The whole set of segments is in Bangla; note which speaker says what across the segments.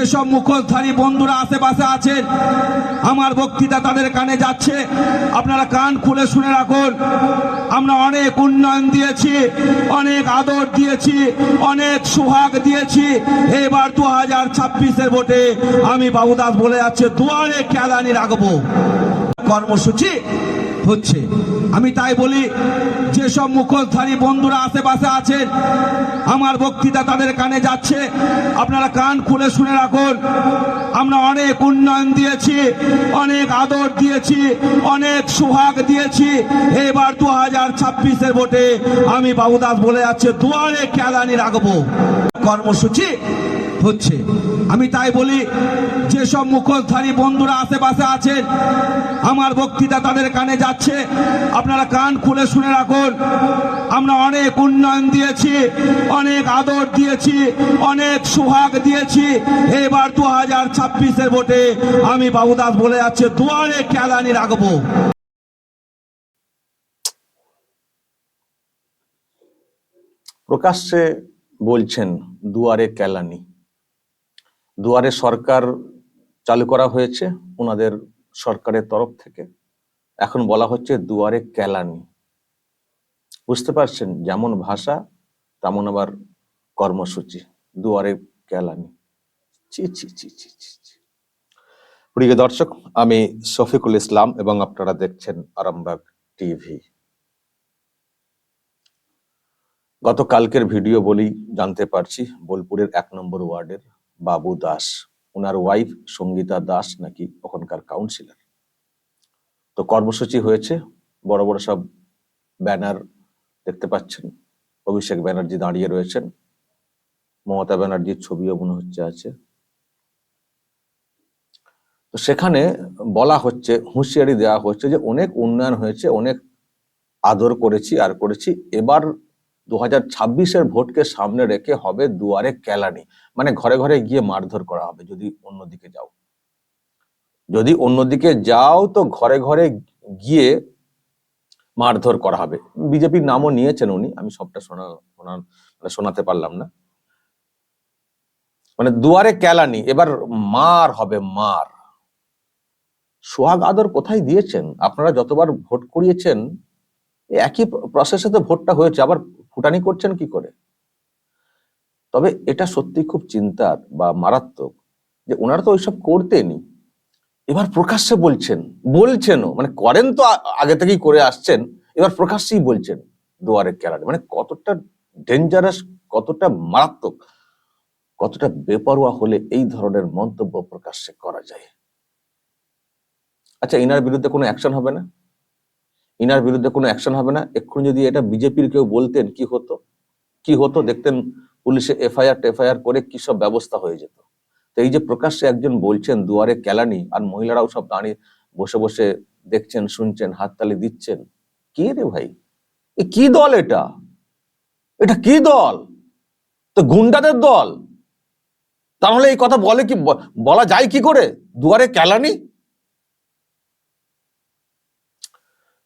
Speaker 1: যেসব মুখোশধারী বন্ধুরা আশেপাশে আছেন, আমার বক্তৃতা তাদের কানে যাচ্ছে। আপনারা কান খুলে শুনে রাখুন। আমরা অনেক উন্নয়ন দিয়েছি, অনেক আদর দিয়েছি, অনেক সুহাগ দিয়েছি। এবার দু হাজার ছাব্বিশের ভোটে আমি বাবুদাস বলে যাচ্ছে, দুয়ারে কেলানি রাখব। কর্মসূচি হচ্ছে। আমি তাই বলি, যেসব মুখোশধারী বন্ধুরা আশেপাশে আছেন, আমার বক্তৃতা তাদের কানে যাচ্ছে। আপনারা কান খুলে শুনে রাখুন, আমরা অনেক উন্নয়ন দিয়েছি, অনেক আদর দিয়েছি, অনেক সুহাগ দিয়েছি। এবার দু হাজার ছাব্বিশের ভোটে আমি বাবুদাস বলে যাচ্ছে, দুয়ারে কেলানি রাখব। কর্মসূচি হচ্ছে। আমি তাই বলি, যেসব মুখোশধারী বন্ধুরা আশেপাশে আছেন, আমার বক্তৃতা তাদের কানে যাচ্ছে। আপনারা কান খুলে শুনে রাখুন। আমরা অনেক উন্নয়ন দিয়েছি, অনেক আদর দিয়েছি, অনেক সুহাগ দিয়েছি। এবার দু হাজার ছাব্বিশের ভোটে আমি বাবুদাস বলে যাচ্ছে, দুয়ারে কেলানি রাখব।
Speaker 2: প্রকাশ্যে বলছেন, দুয়ারে কেলানি দুয়ারে সরকার চালু করা হয়েছে ওনাদের সরকারের তরফ থেকে। এখন বলা হচ্ছে দুয়ারে কেলানি। বুঝতে পারছেন? যেমন ভাষা, তেমন আবার কর্মসূচি। দুয়ারে কেলানি। ছি ছি ছি ছি। প্রিয় দর্শক, আমি শফিকুল ইসলাম এবং আপনারা দেখছেন আরামবাগ টিভি। গতকালকের ভিডিও বলেই জানতে পারছি, বোলপুরের এক নম্বর ওয়ার্ডের বাবু দাস। ওনার ওয়াইফ সঙ্গীতা দাস নাকি ওখানকার কাউন্সিলর তো কর্মসূচি হয়েছে, বড় বড় সব ব্যানার দেখতে পাচ্ছেন। অভিষেক ব্যানার্জি দাঁড়িয়ে রয়েছেন। মমতা ব্যানার্জির ছবিও মনে হচ্ছে আছে। তো সেখানে বলা হচ্ছে, হুঁশিয়ারি দেওয়া হচ্ছে যে অনেক উন্নয়ন হয়েছে, অনেক আদর করেছি আর করেছি। এবার দু হাজার ছাব্বিশের ভোটকে সামনে রেখে হবে দুয়ারে কেলানি। মানে ঘরে ঘরে গিয়ে মারধর করা হবে, যদি অন্যদিকে যাও। যদি অন্যদিকে যাও, তো ঘরে ঘরে গিয়ে মারধর করা হবে। বিজেপির নামও নিয়েছেন উনি, আমি সবটা শোনা মানে শোনাতে পারলাম না। মানে দুয়ারে কেলানি, এবার মার হবে, মার। সোহাগ আদর কোথায় দিয়েছেন? আপনারা যতবার ভোট করিয়েছেন, একই প্রসেসে তো ভোটটা হয়েছে, আবার ফুটানি করছেন কি করে? তবে এটা সত্যি খুব চিন্তার বা মারাত্মক যে ওনারা তো ওইসব করতেনি এবার প্রকাশ্যে বলছেন, বলছেনও মানে করেন তো আগে থেকেই করে আসছেন, এবার প্রকাশ্যেই বলছেন দুয়ারে কেলানি মানে কতটা ডেঞ্জারাস কতটা মারাত্মক, কতটা বেপরোয়া হলে এই ধরনের মন্তব্য প্রকাশ্যে করা যায়। আচ্ছা ইনার বিরুদ্ধে কোনো অ্যাকশন হবে না? ইনার বিরুদ্ধে কোনো অ্যাকশন হবে না। এক্ষুনি যদি এটা বিজেপির কেউ বলতেন কি হতো? কি হতো? দেখতেন পুলিশে এফআইআর টেফআইআর করে কি সব ব্যবস্থা হয়ে যেত। তো এই যে প্রকাশ্যে একজন বলছেন দুয়ারে কেলানি আর মহিলারাও সব দাঁড়িয়ে বসে বসে দেখছেন শুনছেন হাততালি দিচ্ছেন। কি রে ভাই? এ কি দল এটা? এটা কি দল? তো গুন্ডাদের দল? তাহলে এই কথা বলে কি বলা যায় কি করে? দুয়ারে কেলানি?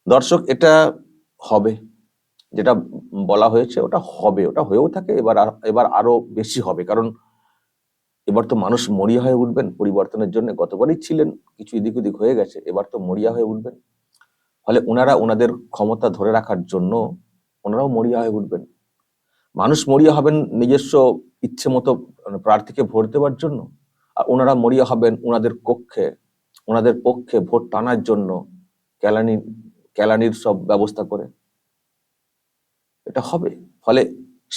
Speaker 2: দর্শক, এটা হবে। যেটা বলা হয়েছে, ওটা হবে। ওটা হয়েও থাকে, এবার এবার আরও বেশি হবে। কারণ এবার তো মানুষ মরিয়া হয়ে উঠবেন। পরিবর্তনের জন্য গতবারই ছিলেন, কিছু এদিক ওদিক হয়ে গেছে, এবার তো মরিয়া হয়ে উঠবেন। ফলে ওনারা ওনাদের ক্ষমতা ধরে রাখার জন্য ওনারাও মরিয়া হয়ে উঠবেন। মানুষ মরিয়া হবেন নিজস্ব ইচ্ছে মতো মানে প্রার্থীকে ভোট দেওয়ার জন্য। আর ওনারা মরিয়া হবেন ওনাদের কক্ষে। ওনাদের পক্ষে ভোট টানার জন্য। কেলানি কেলানির সব ব্যবস্থা করে। এটা হবে। ফলে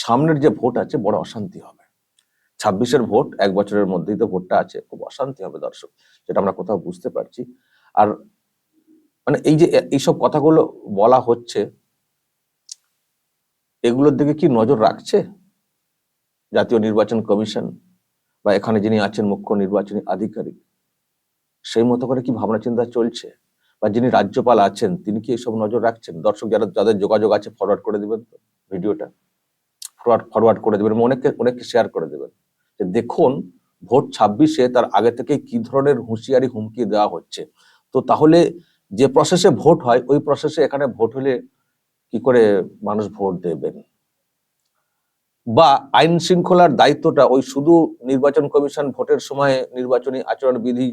Speaker 2: সামনের যে ভোট আছে, বড় অশান্তি হবে। ছাব্বিশের ভোট, এক বছরের মধ্যেই তো ভোটটা আছে। খুব অশান্তি হবে দর্শক, যেটা আমরা কোথাও বুঝতে পারছি। আর মানে এই যে এইসব কথাগুলো বলা হচ্ছে, এগুলোর দিকে কি নজর রাখছে? জাতীয় নির্বাচন কমিশন বা এখানে যিনি আছেন মুখ্য নির্বাচনী আধিকারিক, সেই মতো করে কি ভাবনা চিন্তা চলছে? বা যিনি রাজ্যপাল আছেন, তিনি কি এইসব নজর রাখছেন? দর্শক যারা, যাদের যোগাযোগ আছে ফরওয়ার্ড করে দিবেন তো ভিডিওটা? ফরওয়ার্ড ফরওয়ার্ড করে দেবেন অনেককে অনেককে শেয়ার করে দেবেন। যে দেখুন, ভোট ছাব্বিশে তার আগে থেকে কি ধরনের হুঁশিয়ারি, হুমকি দেওয়া হচ্ছে? তো তাহলে যে প্রসেসে ভোট হয়, ওই প্রসেসে এখানে ভোট হলে কি করে মানুষ ভোট দেবেন? বা আইন শৃঙ্খলার দায়িত্বটা, ওই শুধু নির্বাচন কমিশন ভোটের সময় নির্বাচনী আচরণ বিধি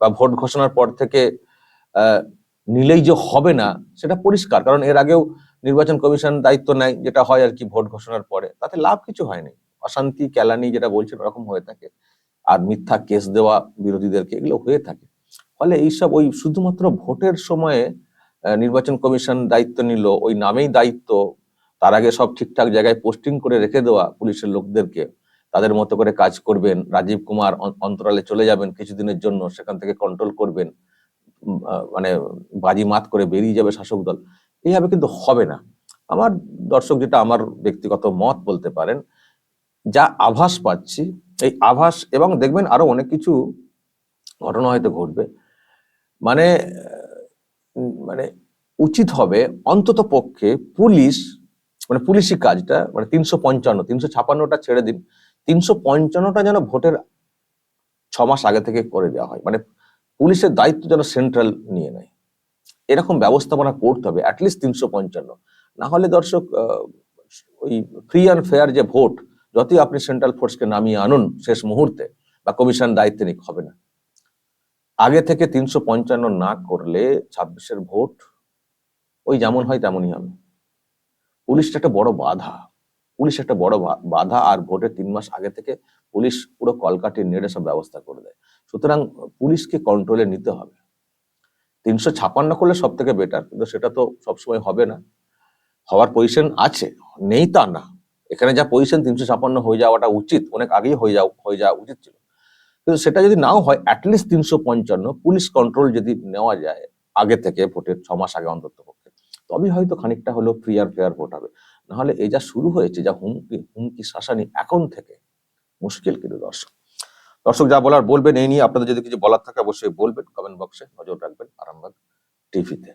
Speaker 2: বা ভোট ঘোষণার পর থেকে নিলেই যে হবে না, সেটা পরিষ্কার। কারণ এর আগেও নির্বাচন কমিশন দায়িত্ব নেয় যেটা হয় আর কি ভোট ঘোষণার পরে। তাতে লাভ কিছু হয়নি। অশান্তি, কেলানি যেটা বলছেন ওরকম হয়ে থাকে। আর মিথ্যা কেস দেওয়া বিরোধীদেরকে এগুলো হয়ে থাকে। ফলে এইসব ওই শুধুমাত্র ভোটের সময়ে নির্বাচন কমিশন দায়িত্ব নিল, ওই নামেই দায়িত্ব, তার আগে সব ঠিকঠাক জায়গায় পোস্টিং করে রেখে দেওয়া পুলিশের লোকদেরকে। তাদের মতো করে কাজ করবেন, রাজীব কুমার অন্তরালে চলে যাবেন কিছুদিনের জন্য, সেখান থেকে কন্ট্রোল করবেন। মানে বাজি মাত করে বেরিয়ে যাবে শাসক দল। এইভাবে কিন্তু হবে না। আমার দর্শক যেটা আমার ব্যক্তিগত মত বলতে পারেন, যা আভাস পাচ্ছি, এই আভাস এবং দেখবেন আরও অনেক কিছু ঘটনা হয়তো ঘটবে। মানে মানে উচিত হবে অন্তত পক্ষে পুলিশ মানে পুলিশি কাজটা মানে তিনশো পঞ্চান্ন, তিনশো ছাপান্নটা ছেড়ে দিন। তিনশো পঞ্চান্নটা যেন ভোটের ছ মাস আগে থেকে করে দেওয়া হয়। মানে পুলিশের দায়িত্ব যেন সেন্ট্রাল নিয়ে নেয়। এরকম ব্যবস্থাপনা করতে হবে অ্যাটলিস্ট তিনশো পঞ্চান্ন। না হলে দর্শক ওই ফ্রি অ্যান্ড ফেয়ার যে ভোট, যতই আপনি সেন্ট্রাল ফোর্সকে নামিয়ে আনুন শেষ মুহূর্তে, বা কমিশন দায়িত্বে নিক, হবে না। আগে থেকে তিনশো পঞ্চান্ন না করলে ছাব্বিশের ভোট, ওই যেমন হয় তেমনই হবে। পুলিশটা একটা বড় বাধা। পুলিশ একটা বড় বাধা আর ভোটের তিন মাস আগে থেকে পুলিশ পুরো কলকাঠি নেড়ে সব ব্যবস্থা করে দেয়। সুতরাং পুলিশকে কন্ট্রোলে নিতে হবে। তিনশো ছাপান্ন করলে সব থেকে বেটার কিন্তু সেটা তো সবসময় হবে না। হওয়ার পজিশন আছে, নেই তা না। এখানে যা পজিশন তিনশো ছাপান্ন হয়ে যাওয়াটা উচিত, অনেক আগেই হয়ে যাওয়া হয়ে যাওয়া উচিত ছিল। কিন্তু সেটা যদি নাও হয় অ্যাটলিস্ট তিনশো পঞ্চান্ন পুলিশ কন্ট্রোল যদি নেওয়া যায়, আগে থেকে ভোটের ছ মাস আগে অন্তত তবেই হয়তো খানিকটা হলো ফ্রি আর ফেয়ার ভোট হবে। নাহলে এই যা শুরু হয়েছে, যা হুমকি হুমকি শাসানি এখন থেকে মুশকিল কিন্তু দর্শক। দর্শক যা বলার বলবেন, এই নিয়ে আপনাদের যদি কিছু বলার থাকে অবশ্যই বলবেন কমেন্ট বক্সে নজর রাখবেন আরামবাগ টিভিতে